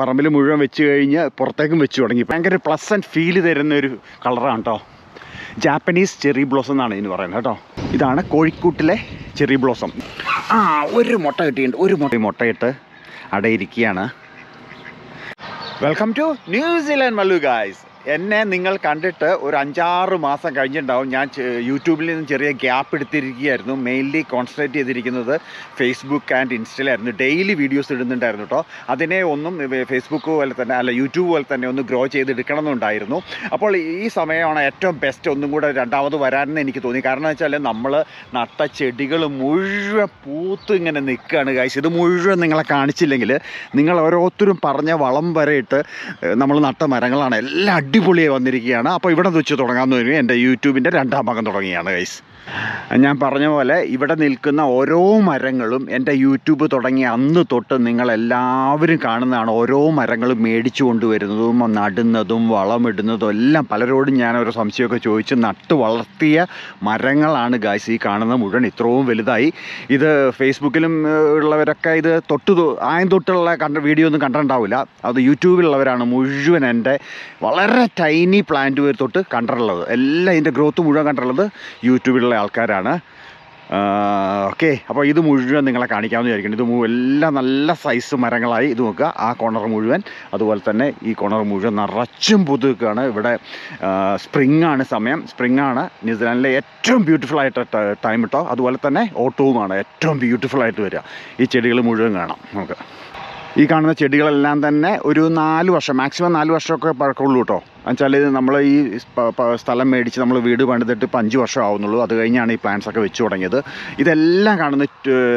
പറമ്പിൽ മുഴുവൻ വെച്ച് കഴിഞ്ഞ് പുറത്തേക്കും വെച്ച് തുടങ്ങി. ഭയങ്കര പ്ലസന്റ് ഫീൽ തരുന്ന ഒരു കളറാണ് കേട്ടോ ജാപ്പനീസ് ചെറി ബ്ലോസം എന്നാണ് ഇതിന് പറയുന്നത് കേട്ടോ. ഇതാണ് കോഴിക്കൂട്ടിലെ ചെറി ബ്ലോസം ആ ഒരു മുട്ട കിട്ടിയിട്ടുണ്ട്. ഒരു മുട്ട. മുട്ടയിട്ട് അടയിരിക്കുകയാണ്. Welcome to New Zealand Mallu guys എന്നെ നിങ്ങൾ കണ്ടിട്ട് ഒരു അഞ്ചാറ് മാസം കഴിഞ്ഞിട്ടുണ്ടാവും. ഞാൻ യൂട്യൂബിൽ നിന്ന് ചെറിയ ഗ്യാപ്പ് എടുത്തിരിക്കുകയായിരുന്നു. മെയിൻലി കോൺസെൻട്രേറ്റ് ചെയ്തിരിക്കുന്നത് ഫേസ്ബുക്ക് ആൻഡ് ഇൻസ്റ്റയിലായിരുന്നു ഡെയിലി വീഡിയോസ് ഇടുന്നുണ്ടായിരുന്നു കേട്ടോ അതിനെ ഒന്നും ഫേസ്ബുക്ക് പോലെ തന്നെ അല്ല യൂട്യൂബ് പോലെ തന്നെ ഒന്ന് ഗ്രോ ചെയ്തെടുക്കണം എന്നുണ്ടായിരുന്നു അപ്പോൾ ഈ സമയമാണ് ഏറ്റവും ബെസ്റ്റ് ഒന്നും കൂടെ രണ്ടാമത് വരാനെന്ന് എനിക്ക് തോന്നി. കാരണം വെച്ചാൽ നമ്മൾ നട്ട ചെടികൾ മുഴുവൻ പൂത്ത് ഇങ്ങനെ നിൽക്കുകയാണ് കാഴ്ച ഇത് മുഴുവൻ നിങ്ങളെ കാണിച്ചില്ലെങ്കിൽ നിങ്ങൾ ഓരോരുത്തരും പറഞ്ഞ വളം വരെ ഇട്ട് നമ്മൾ നട്ട മരങ്ങളാണ്. എല്ലാം അടിപൊളിയായി വന്നിരിക്കുകയാണ്. അപ്പോൾ ഇവിടെ വെച്ച് തുടങ്ങാമെന്ന് പറഞ്ഞു എന്റെ യൂട്യൂബിന്റെ രണ്ടാം ഭാഗം തുടങ്ങിയാണ് ഗൈസ് ഞാൻ പറഞ്ഞ പോലെ ഇവിടെ നിൽക്കുന്ന ഓരോ മരങ്ങളും എന്റെ യൂട്യൂബ് തുടങ്ങിയ അന്ന് തൊട്ട് നിങ്ങളെല്ലാവരും കാണുന്നതാണ് ഓരോ മരങ്ങളും മേടിച്ചു കൊണ്ടുവരുന്നതും നടുന്നതും വളമിടുന്നതും എല്ലാം പലരോടും ഞാൻ ഒരു സംശയമൊക്കെ ചോദിച്ച് നട്ടു വളർത്തിയ മരങ്ങളാണ് ഗായ്സ് ഈ കാണുന്ന മുഴുവൻ. ഇത്രയും വലുതായി. ഇത് ഫേസ്ബുക്കിലും ഉള്ളവരൊക്കെ ഇത് തൊട്ട് ആയം തൊട്ടുള്ള കണ്ട വീഡിയോ ഒന്നും കണ്ടിട്ടുണ്ടാവില്ല. അത് യൂട്യൂബിലുള്ളവരാണ് മുഴുവൻ എന്റെ വളരെ ടൈനി പ്ലാന്റ് തൊട്ട് കണ്ടിട്ടുള്ളത്. എല്ലാം ഇതിന്റെ ഗ്രോത്ത് മുഴുവൻ കണ്ടിട്ടുള്ളത് യൂട്യൂബിലുള്ള ആൾക്കാരാണ്. ഓക്കെ. അപ്പോൾ ഇത് മുഴുവൻ നിങ്ങളെ കാണിക്കാമെന്ന് വിചാരിക്കുന്നു ഇത് എല്ലാം നല്ല സൈസ് മരങ്ങളായി ഇത് നോക്കുക. ആ കോണർ മുഴുവൻ. അതുപോലെ തന്നെ ഈ കോണർ മുഴുവൻ നിറച്ചും പുതുക്കാണ് ഇവിടെ സ്പ്രിംഗ് ആണ് സമയം. സ്പ്രിംഗ് ആണ് ന്യൂസിലാൻഡിലെ ഏറ്റവും ബ്യൂട്ടിഫുൾ ആയിട്ട് ടൈം കേട്ടോ അതുപോലെ തന്നെ ഓട്ടവുമാണ് ഏറ്റവും ബ്യൂട്ടിഫുൾ ആയിട്ട് വരിക. ഈ ചെടികൾ മുഴുവൻ കാണാം. നമുക്ക്. ഈ കാണുന്ന ചെടികളെല്ലാം തന്നെ ഒരു നാല് വർഷം മാക്സിമം നാല് വർഷമൊക്കെ പഴക്കമുള്ളൂ കേട്ടോ. എന്നുവെച്ചാൽ ഇത് നമ്മൾ ഈ സ്ഥലം മേടിച്ച് നമ്മൾ വീട് പണിതിട്ട് ഇപ്പം അഞ്ച് വർഷം ആവുന്നുള്ളൂ. അത് കഴിഞ്ഞാണ് ഈ പ്ലാന്റ്സ് ഒക്കെ വെച്ച് തുടങ്ങിയത്. ഇതെല്ലാം കാണുന്ന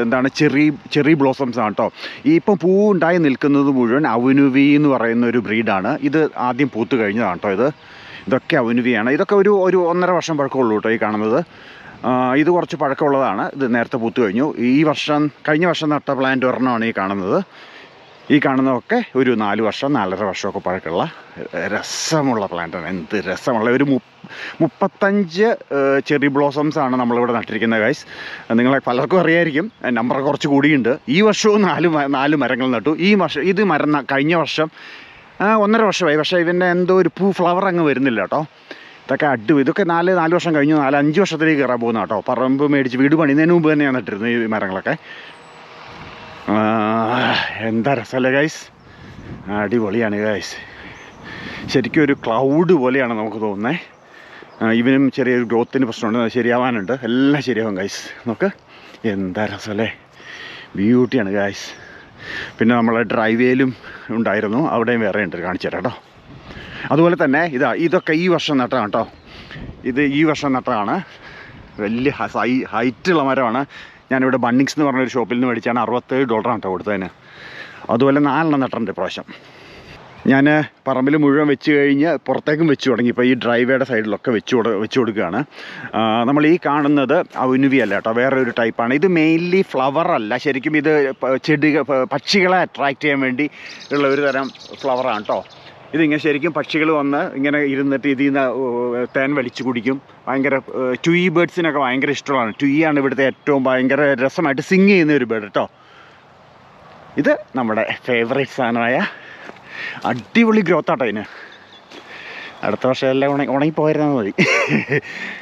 എന്താണ് ചെറി ചെറി ബ്ലോസംസ് ആണ് കേട്ടോ. ഈ ഇപ്പം പൂ ഉണ്ടായി നിൽക്കുന്നത് മുഴുവൻ അവനുവി എന്ന് പറയുന്ന ഒരു ബ്രീഡാണ്. ഇത് ആദ്യം പൂത്ത് കഴിഞ്ഞതാണ് കേട്ടോ ഇത്. ഇതൊക്കെ അവനുവിയാണ്. ഇതൊക്കെ ഒരു ഒരു ഒന്നര വർഷം പഴക്കമുള്ളൂ കേട്ടോ ഈ കാണുന്നത്. ഇത് കുറച്ച് പഴക്കമുള്ളതാണ്. ഇത് നേരത്തെ പൂത്ത് കഴിഞ്ഞു. ഈ വർഷം കഴിഞ്ഞ വർഷം നട്ട പ്ലാന്റ് ഒരെണ്ണമാണ് ഈ കാണുന്നത്. ഈ കാണുന്നതൊക്കെ ഒരു നാല് വർഷം നാലര വർഷമൊക്കെ പഴക്കമുള്ള രസമുള്ള പ്ലാന്റാണ് എന്ത് രസമുള്ള ഒരു മുപ്പത്തഞ്ച് ചെറി ബ്ലോസംസ് ആണ് നമ്മളിവിടെ നട്ടിരിക്കുന്നത് ഗൈസ് നിങ്ങളെ പലർക്കും അറിയായിരിക്കും. നമ്പർ കുറച്ച് കൂടിയുണ്ട്. ഈ വർഷവും നാല് നാല് മരങ്ങൾ നട്ടു. ഈ വർഷം ഇത് മരം കഴിഞ്ഞ വർഷം ഒന്നര വർഷമായി. പക്ഷേ ഇതിന്റെ എന്തോ ഒരു പൂ ഫ്ലവർ അങ്ങ് വരുന്നില്ല കേട്ടോ. ഇതൊക്കെ അഡ്ഡു ഇതൊക്കെ നാല് നാല് വർഷം കഴിഞ്ഞു. നാല് അഞ്ച് വർഷത്തിലേക്ക് കയറാൻ പോകുന്ന കേട്ടോ. പറമ്പ് മേടിച്ച് വീട് പണിയുന്നതിന് മുമ്പ് തന്നെയാണ് നട്ടിരുന്നത് ഈ മരങ്ങളൊക്കെ. എന്താ രസമല്ലേ ഗൈസ് അടിപൊളിയാണ് ഗൈസ് ശരിക്കും ഒരു ക്ലൗഡ് പോലെയാണ് നമുക്ക് തോന്നുന്നത് ഇവനും ചെറിയൊരു ഗ്രോത്തിന് പ്രശ്നമുണ്ട് ശരിയാവാനുണ്ട്. എല്ലാം ശരിയാവും ഗൈസ് നമുക്ക് എന്താ രസമല്ലേ? ബ്യൂട്ടിയാണ് ഗൈസ് പിന്നെ നമ്മളെ ഡ്രൈവേലും ഉണ്ടായിരുന്നു. അവിടെയും വേറെ ഉണ്ട് കാണിച്ചു തരാം കേട്ടോ. അതുപോലെ തന്നെ ഇതാ ഇതൊക്കെ ഈ വർഷം നട്ടതാണ് കേട്ടോ. ഇത് ഈ വർഷം നട്ടതാണ്. വലിയ ഹൈ ഹൈറ്റുള്ള മരമാണ്. ഞാനിവിടെ ബണ്ണിങ്സ് എന്ന് പറഞ്ഞൊരു ഷോപ്പിൽ നിന്ന് മേടിച്ചാണ് അറുപത്തേഴ് ഡോളറാണ് കേട്ടോ കൊടുത്തതിന്. അതുപോലെ നാലെണ്ണം നട്ടുണ്ട് ഇപ്രാവശ്യം. ഞാൻ പറമ്പിൽ മുഴുവൻ വെച്ച് കഴിഞ്ഞ് പുറത്തേക്കും വെച്ച് തുടങ്ങി. ഇപ്പോൾ ഈ ഡ്രൈവേയുടെ സൈഡിലൊക്കെ വെച്ച് വെച്ച് കൊടുക്കുകയാണ്. നമ്മൾ ഈ കാണുന്നത് ഔനുവി അല്ല കേട്ടോ വേറെ ഒരു ടൈപ്പാണ് ഇത് മെയിൻലി ഫ്ലവർ അല്ല. ശരിക്കും ഇത് ചെടികൾ പക്ഷികളെ അട്രാക്റ്റ് ചെയ്യാൻ വേണ്ടി ഉള്ള ഒരു തരം ഫ്ലവറാണ് കേട്ടോ. ഇതിങ്ങനെ ശരിക്കും പക്ഷികൾ വന്ന് ഇങ്ങനെ ഇരുന്നിട്ട് ഇതിൽ നിന്ന് തേൻ വലിച്ചു കുടിക്കും. ഭയങ്കര ട്യൂയി ബേഡ്സിനൊക്കെ ഭയങ്കര ഇഷ്ടമാണ് ആണ് ഇവിടുത്തെ ഏറ്റവും ഭയങ്കര രസമായിട്ട് സിങ് ചെയ്യുന്ന ഒരു ബേഡ് കേട്ടോ ഇത് നമ്മുടെ ഫേവറേറ്റ് സാധനമായ അടിപൊളി ഗ്രോത്ത് ആട്ടോ ഇതിന്. അടുത്ത വർഷം എല്ലാം ഉണങ്ങി ഉണങ്ങിപ്പോയിരുന്നാൽ മതി.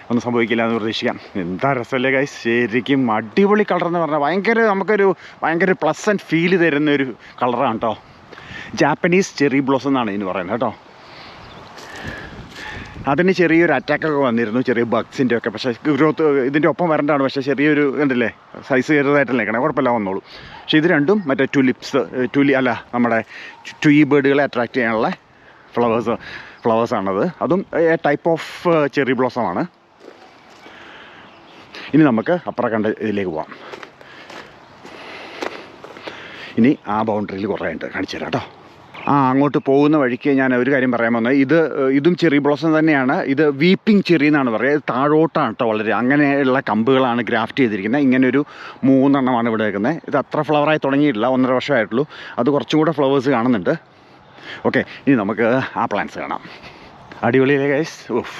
ഒന്നും സംഭവിക്കില്ല എന്ന് പ്രതീക്ഷിക്കാം. എന്താ രസമല്ലേ ഗൈസ് ശരിക്കും അടിപൊളി കളർ എന്ന് പറഞ്ഞാൽ ഭയങ്കര നമുക്കൊരു ഭയങ്കര പ്ലസന്റ് ഫീൽ തരുന്ന ഒരു കളറാണ് കേട്ടോ ജാപ്പനീസ് ചെറി ബ്ലോസം എന്നാണ് ഇതിന് പറയുന്നത് കേട്ടോ. അതിന് ചെറിയൊരു അറ്റാക്കൊക്കെ വന്നിരുന്നു ചെറിയ ബഗ്സിന്റെ ഒക്കെ. പക്ഷേ ഗ്രോത്ത് ഇതിന്റെ ഒപ്പം വരേണ്ടതാണ്. പക്ഷേ ചെറിയൊരു കണ്ടില്ലേ സൈസ് ചെറുതായിട്ടല്ലേ നിൽക്കണേ കുഴപ്പമില്ല വന്നോളൂ. പക്ഷേ ഇത് രണ്ടും മറ്റേ ടുലിപ്സ് ടുലി അല്ല നമ്മുടെ ട്യൂയി ബേർഡുകളെ അട്രാക്റ്റ് ചെയ്യാനുള്ള ഫ്ലവേഴ്സ് ഫ്ലവേഴ്സാണത് അതും ടൈപ്പ് ഓഫ് ചെറി ബ്ലോസമാണ് ഇനി നമുക്ക് അപ്പുറം കണ്ട ഇതിലേക്ക് പോവാം. ഇനി ആ ബൗണ്ടറിയിൽ കുറേ ഉണ്ട് കാണിച്ചു തരാം കേട്ടോ. ആ അങ്ങോട്ട് പോകുന്ന വഴിക്ക് ഞാൻ ഒരു കാര്യം പറയാൻ വന്നത്. ഇത് ഇതും ചെറി ബ്ലോസം തന്നെയാണ്. ഇത് വീപ്പിംഗ് ചെറി എന്നാണ് പറയുക. ഇത് താഴോട്ടാണ് കേട്ടോ വളരെ അങ്ങനെയുള്ള കമ്പുകളാണ് ഗ്രാഫ്റ്റ് ചെയ്തിരിക്കുന്നത്. ഇങ്ങനെ ഒരു മൂന്നെണ്ണമാണ് ഇവിടെ വെക്കുന്നത്. ഇത് അത്ര ഫ്ലവറായി തുടങ്ങിയിട്ടില്ല. ഒന്നര വർഷമായിട്ടുള്ളൂ. അത് കുറച്ചും കൂടെ ഫ്ലവേഴ്സ് കാണുന്നുണ്ട്. ഓക്കെ ഇനി നമുക്ക് ആ പ്ലാന്റ്സ് കാണാം. അടിപൊളിയിലെ ഗൈസ് ഓഫ്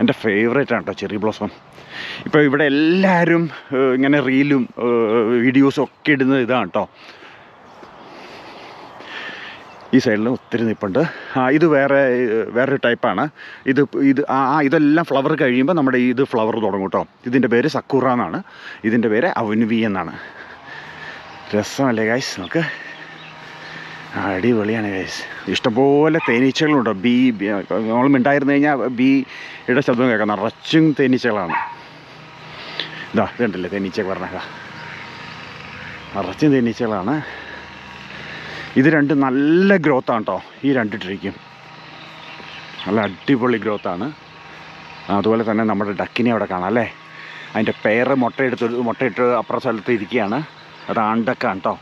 എന്റെ ഫേവറേറ്റ് ആണ് കേട്ടോ ചെറി ബ്ലോസം. ഇപ്പോൾ ഇവിടെ എല്ലാവരും ഇങ്ങനെ റീലും വീഡിയോസും ഒക്കെ ഇടുന്നത് ഇതാണ് കേട്ടോ ഈ സൈഡിൽ ഒത്തിരി നിൽപ്പുണ്ട് ആ ഇത് വേറെ വേറൊരു ടൈപ്പാണ്. ഇത് ഇത് ആ ഇതെല്ലാം ഫ്ലവർ കഴിയുമ്പോൾ നമ്മുടെ ഇത് ഫ്ലവർ തുടങ്ങും കേട്ടോ. ഇതിന്റെ പേര് സക്കൂറ എന്നാണ്. ഇതിന്റെ പേര് അവൻവി എന്നാണ്. രസമല്ലേ ഗൈസ് നമുക്ക്? അടിപൊളിയാണ് ഗൈസ് ഇഷ്ടംപോലെ തേനീച്ചകളുണ്ടോ. ബി നമ്മൾ മിണ്ടായിരുന്നു കഴിഞ്ഞാൽ ബീയുടെ ശബ്ദം കേൾക്കാം. നിറച്ചും തേനീച്ചകളാണ്. ഇതാ ഇതുണ്ടല്ലേ തേനീച്ചകൾ പറഞ്ഞ നിറച്ചും തേനീച്ചകളാണ്. ഇത് രണ്ട് നല്ല ഗ്രോത്താണ് കേട്ടോ ഈ രണ്ട് ട്രീക്കും നല്ല അടിപൊളി ഗ്രോത്താണ് അതുപോലെ തന്നെ നമ്മുടെ ഡക്കിനെ അവിടെ കാണാം അല്ലേ? അതിന്റെ പേര് മുട്ടയെടുത്ത് മുട്ടയിട്ട് അപ്പുറ സ്ഥലത്ത് ഇരിക്കുകയാണ്. അത് ആണ്ടക്കാണ് കേട്ടോ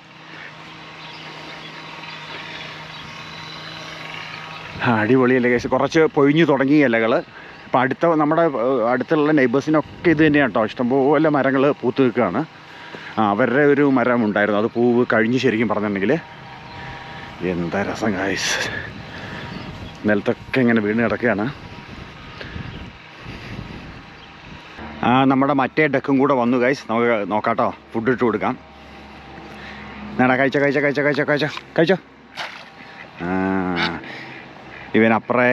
അടിപൊളി അടിപൊളിയല്ലേ കേസ് കുറച്ച് പൊഴിഞ്ഞു തുടങ്ങി ഇലകൾ ഇപ്പം അടുത്ത നമ്മുടെ അടുത്തുള്ള നെയ്ബേഴ്സിനൊക്കെ ഇത് തന്നെയാണ് കേട്ടോ. ഇഷ്ടംപോലെ മരങ്ങൾ പൂത്ത് നിൽക്കുകയാണ്. അവരുടെ ഒരു മരം ഉണ്ടായിരുന്നു അത് പൂവ് കഴിഞ്ഞ് ശരിക്കും പറഞ്ഞിട്ടുണ്ടെങ്കിൽ എന്താ രസം ഗായ്സ് നിലത്തൊക്കെ ഇങ്ങനെ വീണ് കിടക്കുകയാണ്. ആ നമ്മുടെ മറ്റേ ഡെക്കും കൂടെ വന്നു ഗൈസ് നമുക്ക് നോക്കാട്ടോ. ഫുഡ് ഇട്ട് കൊടുക്കാം. നേടാ കഴിച്ച കഴിച്ച കഴിച്ച കഴിച്ച കഴിച്ച കഴിച്ചോ. ഇവനപ്പുറേ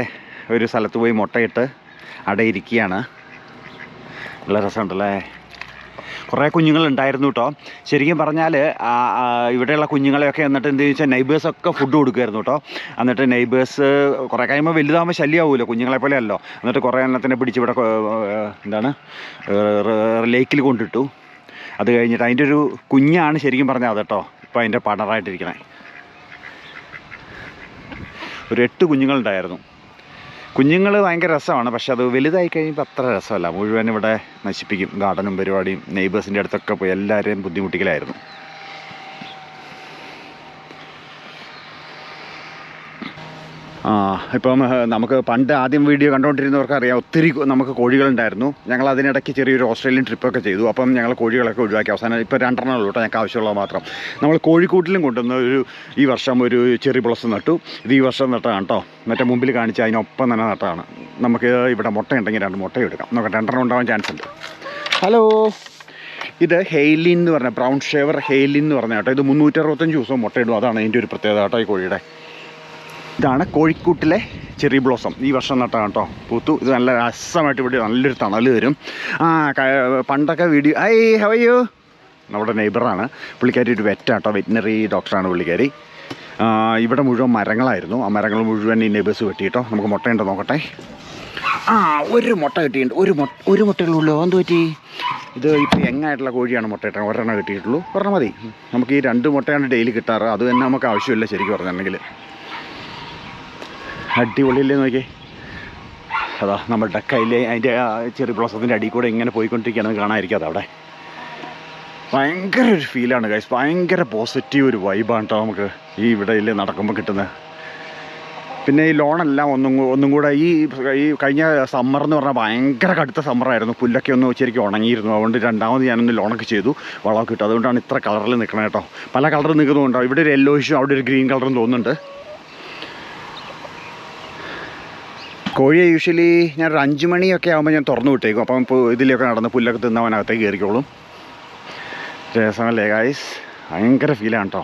ഒരു സ്ഥലത്ത് പോയി മുട്ടയിട്ട് അടയിരിക്കുകയാണ് നല്ല രസമുണ്ടല്ലേ? കുറേ കുഞ്ഞുങ്ങളുണ്ടായിരുന്നു കേട്ടോ ശരിക്കും പറഞ്ഞാൽ ഇവിടെയുള്ള കുഞ്ഞുങ്ങളെയൊക്കെ എന്നിട്ട് എന്ത് ചോദിച്ചാൽ നെയ്ബേഴ്സൊക്കെ ഫുഡ് കൊടുക്കുമായിരുന്നു കേട്ടോ എന്നിട്ട് നെയ്ബേഴ്സ് കുറേ കഴിയുമ്പോൾ വലുതാകുമ്പോൾ ശല്യമാവുമല്ലോ കുഞ്ഞുങ്ങളെ പോലെ അല്ലോ എന്നിട്ട് കുറേ എണ്ണത്തിനെ പിടിച്ച് ഇവിടെ എന്താണ് ലേക്കിൽ കൊണ്ടിട്ടു. അത് കഴിഞ്ഞിട്ട് അതിന്റെ ഒരു കുഞ്ഞാണ് ശരിക്കും പറഞ്ഞാൽ കേട്ടോ ഇപ്പോൾ അതിന്റെ പാർട്ണറായിട്ടിരിക്കണേ ഒരു എട്ട് കുഞ്ഞുങ്ങളുണ്ടായിരുന്നു. കുഞ്ഞുങ്ങൾ ഭയങ്കര രസമാണ്. പക്ഷെ അത് വലുതായി കഴിയുമ്പോൾ അത്ര രസമല്ല. മുഴുവൻ ഇവിടെ നശിപ്പിക്കും. ഗാർഡനും പരിപാടിയും നെയ്ബേഴ്സിന്റെ അടുത്തൊക്കെ പോയി എല്ലാവരെയും ബുദ്ധിമുട്ടിക്കലായിരുന്നു. ഇപ്പം നമുക്ക് പണ്ട് ആദ്യം വീഡിയോ കണ്ടുകൊണ്ടിരുന്നവർക്ക് അറിയാം ഒത്തിരി നമുക്ക് കോഴികളുണ്ടായിരുന്നു. ഞങ്ങൾ അതിനിടയ്ക്ക് ചെറിയൊരു ഓസ്ട്രേലിയൻ ട്രിപ്പൊക്കെ ചെയ്തു. അപ്പം ഞങ്ങൾ കോഴികളൊക്കെ ഒഴിവാക്കി. അവസാനം ഇപ്പോൾ രണ്ടെണ്ണം ഉള്ളൂ കേട്ടോ ഞങ്ങൾക്ക് ആവശ്യമുള്ളത് മാത്രം. നമ്മൾ കോഴിക്കൂട്ടിലും കൊണ്ടുവന്ന ഒരു ഈ വർഷം ഒരു ചെറി ബ്ലസ് നട്ടു. ഇത് ഈ വർഷം നട്ടതാണ് കേട്ടോ. മറ്റേ മുമ്പിൽ കാണിച്ച് അതിനൊപ്പം തന്നെ നട്ടതാണ്. നമുക്ക് ഇവിടെ മുട്ട ഉണ്ടെങ്കിൽ രണ്ട് മുട്ട എടുക്കാം. നമുക്ക് രണ്ടെണ്ണം ഉണ്ടാവാൻ ചാൻസ് ഉണ്ട്. ഹലോ. ഇത് ഹെയ്ലി എന്ന് പറഞ്ഞ ബ്രൗൺ ഷേവർ ഹെയ്ലി എന്ന് പറഞ്ഞ കേട്ടോ. ഇത് മുന്നൂറ്ററുപത്തഞ്ച് ദിവസം മുട്ടയിടും അതാണ് അതിന്റെ ഒരു പ്രത്യേകത കേട്ടോ ഈ കോഴിയുടെ. ഇതാണ് കോഴിക്കൂട്ടിലെ ചെറി ബ്ലോസം. ഈ വർഷം നട്ടാണ് കേട്ടോ. പൂത്തു. ഇത് നല്ല രസമായിട്ട് ഇവിടെ നല്ലൊരു തണൽ വരും ആ പണ്ടൊക്കെ വീഡിയോ ഐ ഹവയ്യോ നമ്മുടെ നെയ്ബറാണ് പുള്ളിക്കാരി ഒരു വെറ്റാട്ടോ വെറ്റിനറി ഡോക്ടറാണ് പുള്ളിക്കാരി. ഇവിടെ മുഴുവൻ മരങ്ങളായിരുന്നു. ആ മരങ്ങൾ മുഴുവൻ ഈ നെയ്ബേഴ്സ് വെട്ടിയിട്ടോ. നമുക്ക് മുട്ടയുണ്ടോ നോക്കട്ടെ. ആ ഒരു മുട്ട കിട്ടിയിട്ടുണ്ട്. ഒരു മുട്ട ഒരു മുട്ടയുള്ളൂ എന്ത് പറ്റി? ഇത് ഇപ്പോൾ എങ്ങായിട്ടുള്ള കോഴിയാണ് മുട്ട ഇട്ടത് ഒരെണ്ണം കിട്ടിയിട്ടുള്ളൂ. ഒരെണ്ണം മതി. നമുക്ക് ഈ രണ്ട് മുട്ടയാണ് ഡെയിലി കിട്ടാറ്. അത് തന്നെ നമുക്ക് ആവശ്യമില്ല ശരിക്കും പറഞ്ഞിട്ടുണ്ടെങ്കിൽ. അടിപൊളിയല്ലേ നോക്കിയേ. അതാ നമ്മുടെ കയ്യിൽ അതിന്റെ ആ ചെറിയ ബ്ലോസത്തിന്റെ അടിയിൽ കൂടെ ഇങ്ങനെ പോയിക്കൊണ്ടിരിക്കുകയാണെന്ന് കാണാതിരിക്കും അവിടെ. ഭയങ്കര ഒരു ഫീലാണ് ഗൈസ് ഭയങ്കര പോസിറ്റീവ് ഒരു വൈബാണ് കേട്ടോ നമുക്ക് ഈ ഇവിടെ നടക്കുമ്പോൾ കിട്ടുന്നത് പിന്നെ ഈ ലോണെല്ലാം ഒന്നും ഒന്നും കൂടെ ഈ ഈ കഴിഞ്ഞ സമ്മർ എന്ന് പറഞ്ഞാൽ ഭയങ്കര കടുത്ത സമ്മറായിരുന്നു പുല്ലൊക്കെ ഒന്ന് ശരിക്കും ഉണങ്ങിയിരുന്നു. അതുകൊണ്ട് രണ്ടാമത് ഞാനൊന്ന് ലോണൊക്കെ ചെയ്തു. വളമൊക്കെ ഇട്ടു. അതുകൊണ്ടാണ് ഇത്ര കളറിൽ നിൽക്കണേ കേട്ടോ പല കളറിൽ നിൽക്കുന്നുണ്ടോ ഇവിടെ ഒരു യെല്ലോ ഇഷ്യൂ അവിടെ ഒരു ഗ്രീൻ കളറും തോന്നുന്നുണ്ട്. കോഴിയെ യൂഷ്വലി ഞാൻ ഒരു അഞ്ച് മണിയൊക്കെ ആകുമ്പോൾ ഞാൻ തുറന്നു വിട്ടേക്കും. അപ്പം ഇതിലൊക്കെ നടന്ന് പുല്ലൊക്കെ തിന്നവനകത്തേക്ക് കയറിക്കോളും. രസമല്ലേ ഗായ്സ് ഭയങ്കര ഫീലാണ് കേട്ടോ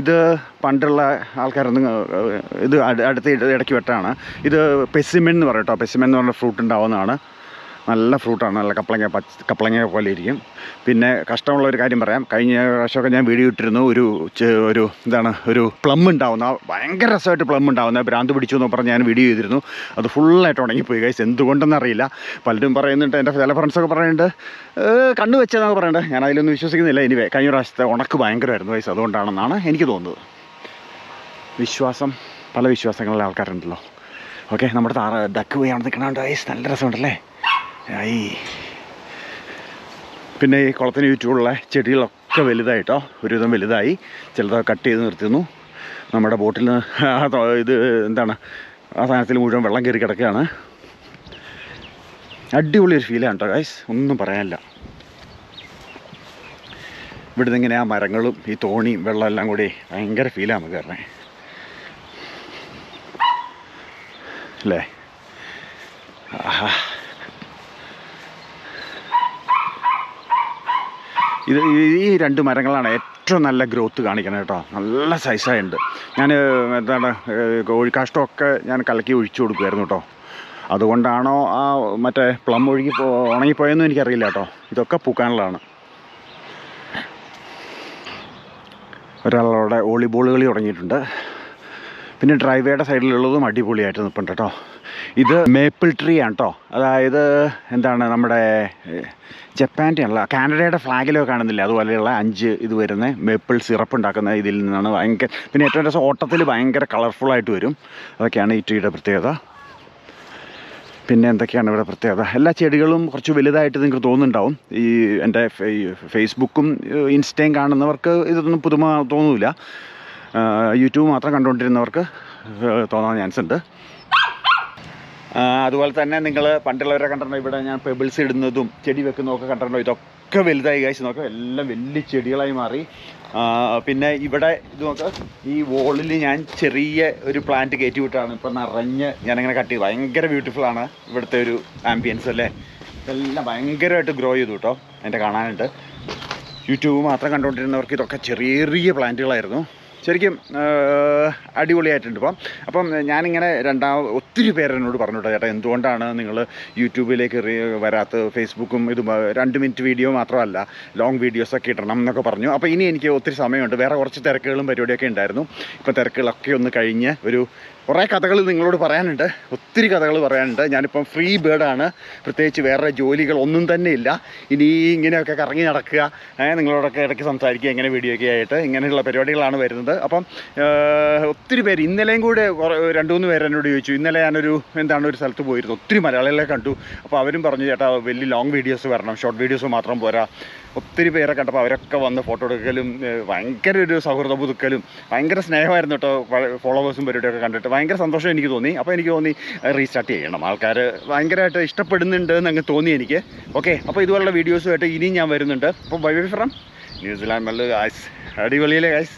ഇത് പണ്ടുള്ള ആൾക്കാരൊന്നും ഇത് അടുത്ത അടുത്ത് ഇടയ്ക്ക് വെട്ടാണ്. ഇത് പെസിമെൻ എന്ന് പറയും കേട്ടോ പെസിമെൻ എന്ന് പറഞ്ഞ ഫ്രൂട്ട് ഉണ്ടാവുന്നതാണ്. നല്ല ഫ്രൂട്ടാണ് നല്ല കപ്പളങ്ങ പച്ച കപ്പളങ്ങ പോലെ ഇരിക്കും. പിന്നെ കഷ്ടമുള്ള ഒരു കാര്യം പറയാം. കഴിഞ്ഞ പ്രാവശ്യമൊക്കെ ഞാൻ വീഡിയോ ഇട്ടിരുന്നു ഒരു ഒരു എന്താണ് ഒരു പ്ലം ഉണ്ടാവുന്ന ഭയങ്കര രസമായിട്ട് പ്ലം ഉണ്ടാവുന്ന ഭ്രാന്ത് പിടിച്ചു എന്ന് പറഞ്ഞ് ഞാൻ വീഡിയോ ചെയ്തിരുന്നു. അത് ഫുള്ളായിട്ട് ഉണങ്ങിപ്പോയി ഗൈസ് എന്തുകൊണ്ടെന്ന് അറിയില്ല. പലരും പറയുന്നുണ്ട് എന്റെ ചില ഫ്രണ്ട്സൊക്കെ പറയുന്നുണ്ട് "ഏ, കണ്ണു വെച്ചതെന്നൊക്കെ പറയുന്നുണ്ട് ഞാൻ അതിലൊന്നും വിശ്വസിക്കുന്നില്ല. എനിവേ കഴിഞ്ഞ പ്രാവശ്യത്തെ ഉണക്ക് ഭയങ്കരമായിരുന്നു ഗൈസ് അതുകൊണ്ടാണെന്നാണ് എനിക്ക് തോന്നുന്നത്. വിശ്വാസം പല വിശ്വാസങ്ങളിലെ ആൾക്കാരുണ്ടല്ലോ. ഓക്കെ നമ്മുടെ താറ ഡക്ക് പോയി നിൽക്കണുണ്ട് ഗൈസ് നല്ല രസമുണ്ടല്ലേ? ആയി. പിന്നെ ഈ കുളത്തിന് ചുറ്റുമുള്ള ചെടികളൊക്കെ വലുതായിട്ടോ ഒരുവിധം വലുതായി. ചിലതൊക്കെ കട്ട് ചെയ്ത് നിർത്തുന്നു നമ്മുടെ ബോട്ടിൽ നിന്ന് ഇത് എന്താണ് ആ സാധനത്തിൽ മുഴുവൻ വെള്ളം കയറി കിടക്കുകയാണ്. അടിപൊളി ഒരു ഫീലാണ് കേട്ടോ ഗൈസ് ഒന്നും പറയാനില്ല. ഇവിടുന്ന് ഇങ്ങനെ ആ മരങ്ങളും ഈ തോണിയും വെള്ളം എല്ലാം കൂടി ഭയങ്കര ഫീലാണ് നമുക്ക് കയറണേ അല്ലേ? ആഹാ. ഇത് ഈ- രണ്ട് മരങ്ങളാണ് ഏറ്റവും നല്ല ഗ്രോത്ത് കാണിക്കണം കേട്ടോ. നല്ല സൈസായുണ്ട് ഞാൻ എന്താണ് കോഴിക്കാഷ്ടമൊക്കെ ഞാൻ കലക്കി ഒഴിച്ചു കൊടുക്കുമായിരുന്നു കേട്ടോ. അതുകൊണ്ടാണോ ആ മറ്റേ പ്ലം ഒഴുകി ഉണങ്ങിപ്പോയെന്നും എനിക്കറിയില്ല കേട്ടോ. ഇതൊക്കെ പൂക്കാനുള്ളതാണ്. ഒരാളവിടെ വോളിബോൾ കളി തുടങ്ങിയിട്ടുണ്ട്. പിന്നെ ഡ്രൈവേയുടെ സൈഡിലുള്ളതും അടിപൊളിയായിട്ട് നിൽപ്പുണ്ട് കേട്ടോ. ഇത് മേപ്പിൾ ട്രീ ആണ് കേട്ടോ അതായത് എന്താണ് നമ്മുടെ ജപ്പാന്റെ അല്ല കാനഡയുടെ ഫ്ലാഗിലൊക്കെ കാണുന്നില്ല? അതുപോലെയുള്ള അഞ്ച് ഇത് വരുന്ന മേപ്പിൾ സിറപ്പ് ഉണ്ടാക്കുന്ന ഇതിൽ നിന്നാണ് ഭയങ്കര പിന്നെ ഏറ്റവും രസം ഓട്ടത്തിൽ ഭയങ്കര കളർഫുള്ളായിട്ട് വരും. അതൊക്കെയാണ് ഈ ട്രീയുടെ പ്രത്യേകത. പിന്നെ എന്തൊക്കെയാണ് ഇവിടെ പ്രത്യേകത? എല്ലാ ചെടികളും കുറച്ച് വലുതായിട്ട് നിങ്ങൾക്ക് തോന്നുന്നുണ്ടാവും. ഈ എന്റെ ഫേസ്ബുക്കും ഇൻസ്റ്റയും കാണുന്നവർക്ക് ഇതൊന്നും പുതുമ തോന്നില്ല യൂട്യൂബ് മാത്രം കണ്ടുകൊണ്ടിരുന്നവർക്ക് തോന്നാൻ ചാൻസ് ഉണ്ട് അതുപോലെ തന്നെ നിങ്ങൾ പണ്ടുള്ളവരെ കണ്ടിട്ടുണ്ടോ? ഇവിടെ ഞാൻ പെബിൾസ് ഇടുന്നതും ചെടി വെക്കുന്നതൊക്കെ കണ്ടിട്ടുണ്ടോ? ഇതൊക്കെ വലുതായി കാഴ്ച നോക്കാം എല്ലാം വലിയ ചെടികളായി മാറി. പിന്നെ ഇവിടെ ഇത് നോക്കുക ഈ വോളിൽ ഞാൻ ചെറിയ ഒരു പ്ലാന്റ് കയറ്റി വിട്ടാണ്. ഇപ്പം നിറഞ്ഞ് ഞാനിങ്ങനെ കട്ട് ചെയ്തു. ഭയങ്കര ബ്യൂട്ടിഫുൾ ആണ് ഇവിടുത്തെ ഒരു ആംബിയൻസ് അല്ലേ? ഇതെല്ലാം ഭയങ്കരമായിട്ട് ഗ്രോ ചെയ്തു കേട്ടോ എന്റെ കാണാനുണ്ട്. യൂട്യൂബ് മാത്രം കണ്ടുകൊണ്ടിരുന്നവർക്ക് ഇതൊക്കെ ചെറിയ ചെറിയ പ്ലാന്റുകളായിരുന്നു ശരിക്കും അടിപൊളിയായിട്ടുണ്ട് ഇപ്പം. അപ്പം ഞാനിങ്ങനെ രണ്ടാം ഒത്തിരി പേര് എന്നോട് ചേട്ടാ എന്തുകൊണ്ടാണ് നിങ്ങൾ യൂട്യൂബിലേക്ക് വരാത്ത ഫേസ്ബുക്കും ഇതും രണ്ട് മിനിറ്റ് വീഡിയോ മാത്രമല്ല ലോങ് വീഡിയോസൊക്കെ ഇടണം എന്നൊക്കെ പറഞ്ഞു. അപ്പോൾ ഇനി എനിക്ക് ഒത്തിരി സമയമുണ്ട്. വേറെ കുറച്ച് തിരക്കുകളും പരിപാടിയൊക്കെ ഉണ്ടായിരുന്നു. ഇപ്പോൾ തിരക്കുകളൊക്കെ ഒന്ന് കഴിഞ്ഞ് ഒരു കുറേ കഥകൾ നിങ്ങളോട് പറയാനുണ്ട്. ഒത്തിരി കഥകൾ പറയാനുണ്ട്. ഞാനിപ്പം ഫ്രീ ബേർഡാണ് പ്രത്യേകിച്ച് വേറെ ജോലികൾ ഒന്നും തന്നെ ഇല്ല. ഇനി ഇങ്ങനെയൊക്കെ കറങ്ങി നടക്കുക നിങ്ങളോടൊക്കെ ഇടയ്ക്ക് സംസാരിക്കുക ഇങ്ങനെ വീഡിയോ ഒക്കെ ആയിട്ട് ഇങ്ങനെയുള്ള പരിപാടികളാണ് വരുന്നത്. അപ്പം ഒത്തിരി പേര് ഇന്നലെയും കൂടെ രണ്ടു മൂന്ന് പേര് എന്നോട് ചോദിച്ചു. ഇന്നലെ ഞാനൊരു എന്താണ് ഒരു സ്ഥലത്ത് പോയിരുന്നു. ഒത്തിരി മലയാളികളെ കണ്ടു. അപ്പോൾ അവരും പറഞ്ഞു ചേട്ടാ വലിയ ലോങ് വീഡിയോസ് വരണം. ഷോർട്ട് വീഡിയോസ് മാത്രം പോരാ. ഒത്തിരി പേരെ കണ്ടപ്പോൾ അവരൊക്കെ വന്ന് ഫോട്ടോ എടുക്കലും ഭയങ്കര ഒരു സൗഹൃദ പുതുക്കലും ഭയങ്കര സ്നേഹമായിരുന്നു കേട്ടോ ഫോളോവേഴ്സും പരിപാടിയൊക്കെ കണ്ടിട്ട്. ഭയങ്കര സന്തോഷം എനിക്ക് തോന്നി. അപ്പോൾ എനിക്ക് തോന്നി റീസ്റ്റാർട്ട് ചെയ്യണം. ആൾക്കാർ ഭയങ്കരമായിട്ട് ഇഷ്ടപ്പെടുന്നുണ്ട് എന്ന് അങ്ങ് തോന്നി എനിക്ക്. ഓക്കെ അപ്പോൾ ഇതുപോലുള്ള വീഡിയോസുമായിട്ട് ഇനിയും ഞാൻ വരുന്നുണ്ട്. അപ്പോൾ bye from New Zealand Mallu guys അടിപൊളിയിലെ guys